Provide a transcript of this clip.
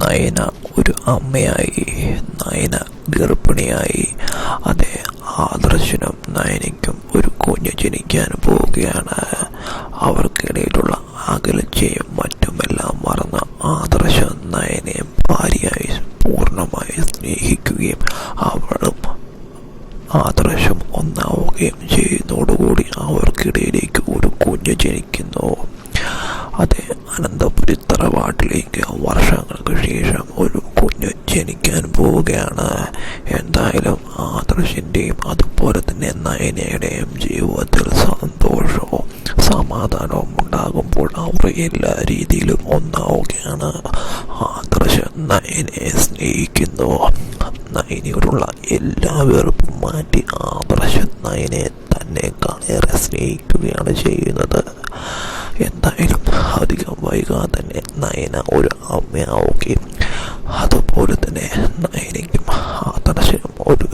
നയന ഒരു അമ്മയായി നയന ഗർഭിണിയായി. അതെ ആദർശനും നയനയ്ക്കും ഒരു കുഞ്ഞ് ജനിക്കാൻ പോവുകയാണ്. അവർക്കിടയിലുള്ള അകലച്ചയും മറ്റുമെല്ലാം മറന്ന് ആദർശ നയനയെ ഭാര്യയായി പൂർണമായി സ്നേഹിക്കുകയും അവളും ആദർശം ഒന്നാവുകയും ചെയ്യുന്നതോടുകൂടി അവർക്കിടയിലേക്ക് ഒരു കുഞ്ഞ് ജനിക്കുന്നു. അതെ അനന്തപുരി തറവാട്ടിലേക്ക് വർഷങ്ങൾക്ക് ശേഷം ഒരു കുഞ്ഞ് ജനിക്കാൻ പോവുകയാണ്. എന്തായാലും ആദർശിന്റെയും അതുപോലെ തന്നെ നയനയുടെയും ജീവിതത്തിൽ സന്തോഷവും സമാധാനവും ഉണ്ടാകുമ്പോൾ അവർ എല്ലാ രീതിയിലും ഒന്നാവുകയാണ്. ആദർശ നയനെ സ്നേഹിക്കുന്നു. നയനയോടുള്ള എല്ലാ വെറുപ്പും മാറ്റി ആദർശ നയനെ തന്നെക്കാളേറെ സ്നേഹിക്കുകയാണ് ചെയ്യുന്നത്. എന്തായാലും അധികം വൈകാതെ തന്നെ നയന ഒരു അമ്മയാവുകയും അതുപോലെ തന്നെ നയനയ്ക്കും ആദർശനും ഒരു